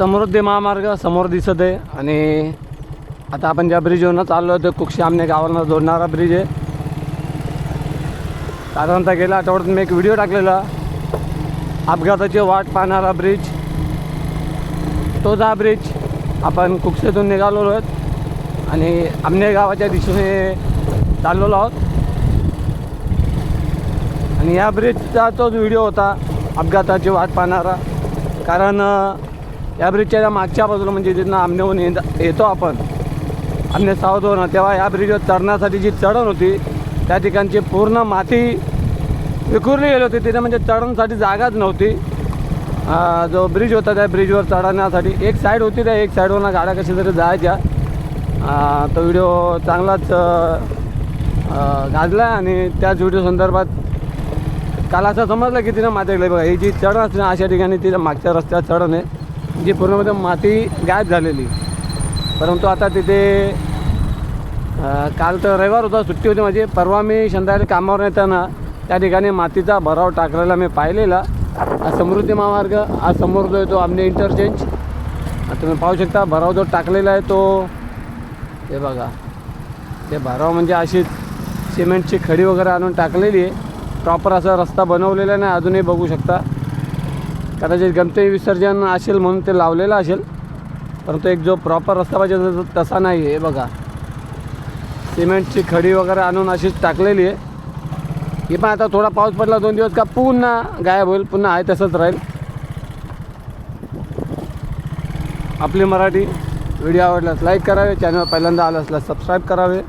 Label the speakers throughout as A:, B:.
A: समृद्धी महामार्ग समोर दिसत आहे. आणि आता आपण ज्या ब्रिजवरनं चाललो होतो कुक्षी आमने गावाला जोडणारा ब्रिज आहे. साधारणतः गेल्या आठवड्यात मी एक व्हिडिओ टाकलेला. अपघाताची वाट पाहणारा ब्रिज तोच हा ब्रिज आपण कुक्षेतून निघालेलो आहोत. आणि आमने गावाच्या दिशेने चाललेलो आहोत. आणि या ब्रिजचा तोच व्हिडिओ होता अपघाताची वाट पाहणारा. कारण या ब्रिजच्या मागच्या बाजूला म्हणजे जिथं आमनेहून येतो आपण आमने सावधवरून तेव्हा या ब्रिजवर चढण्यासाठी जी चढण होती त्या ठिकाणची पूर्ण माती विखुरली गेली होती. तिथे म्हणजे चढणसाठी जागाच नव्हती. जो ब्रिज होता त्या ब्रिजवर चढण्यासाठी एक साईड होती त्या एक साईडवरनं गाड्या कशा तरी जायच्या. तो व्हिडिओ चांगलाच गाजला आणि त्याच व्हिडिओ संदर्भात काल असं समजलं की तिनं माती बघा ही जी चढण असते ना अशा ठिकाणी तिथं मागच्या रस्त्यात चढण आहे. जी पूर्णमध्ये म्हणजे माती गायब झालेली. परंतु आता तिथे काल तर रविवार होता सुट्टी होती माझी. परवा मी संध्याकाळी कामावर येताना त्या ठिकाणी मातीचा भराव टाकलेला मी पाहिलेला. हा समृद्धी महामार्ग हा समोर जो आहे तो आमने इंटरचेंज तुम्ही पाहू शकता भराव जो टाकलेला आहे तो हे बघा. ते भराव म्हणजे अशी सिमेंटची खडी वगैरे आणून टाकलेली आहे. प्रॉपर असा रस्ता बनवलेला नाही अजूनही बघू शकता. कदाचित गणपती विसर्जन असेल म्हणून ते लावलेलं असेल परंतु एक जो प्रॉपर रस्ता पाहिजे तसा- तसा नाही आहे बघा. सिमेंटची खडी वगैरे आणून अशीच टाकलेली आहे. ही पण आता थोडा पाऊस पडला दोन दिवस का पुन्हा गायब होईल पुन्हा आहे तसंच राहील. आपली मराठी व्हिडिओ आवडल्यास लाईक करावे चॅनल पहिल्यांदा आलं असल्यास सबस्क्राईब करावे.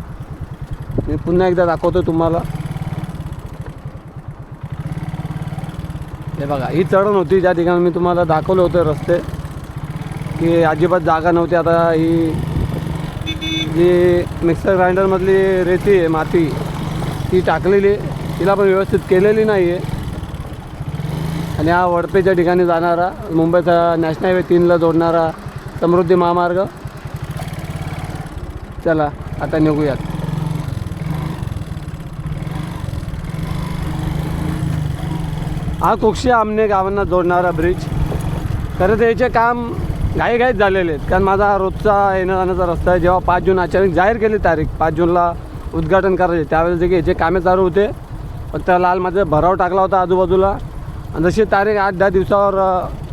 A: मी पुन्हा एकदा दाखवतो तुम्हाला. हे बघा ही चढण होती. ज्या ठिकाणी मी तुम्हाला दाखवलं होतं रस्ते की अजिबात जागा नव्हती. आता ही जी मिक्सर ग्राइंडरमधली रेती आहे माती ती टाकलेली तिला पण व्यवस्थित केलेली नाही आहे आणि हा वडपेच्या ठिकाणी जाणारा मुंबईचा नॅशनल हायवे तीनला जोडणारा समृद्धी महामार्ग. चला आता निघूयात. हा कुक्षी आमने गावांना जोडणारा ब्रिज खरं तर याचे काम घाईघाईत झालेले आहेत. कारण माझा हा रोजचा येणं जाण्याचा रस्ता आहे. जेव्हा पाच जून अचानक जाहीर केली तारीख पाच जूनला उद्घाटन करायचे त्यावेळेस देखील की याचे कामे चालू होते. फक्त लाल माझा भराव टाकला होता आजूबाजूला. आणि जशी तारीख आठ दहा दिवसावर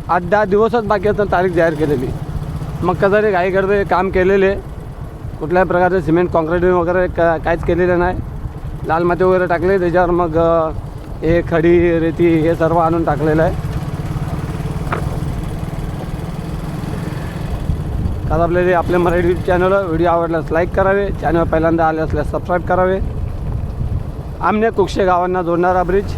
A: आठ दहा दिवसच बाकी असताना तारीख जाहीर केलेली. मग कसं रे घाई करते काम केलेले. कुठल्याही प्रकारचे सिमेंट कॉन्क्रीटिंग वगैरे का काहीच केलेलं नाही. लाल माती वगैरे टाकले. त्याच्यावर मग हे खडी रेती हे सर्व आणून टाकलेलं आहे. आज आपल्याला आपल्या मराठी चॅनल व्हिडिओ आवडल्यास लाईक करावे. चॅनल पहिल्यांदा आले असल्यास सबस्क्राईब करावे. आमने कुक्षे गावांना जोडणारा ब्रिज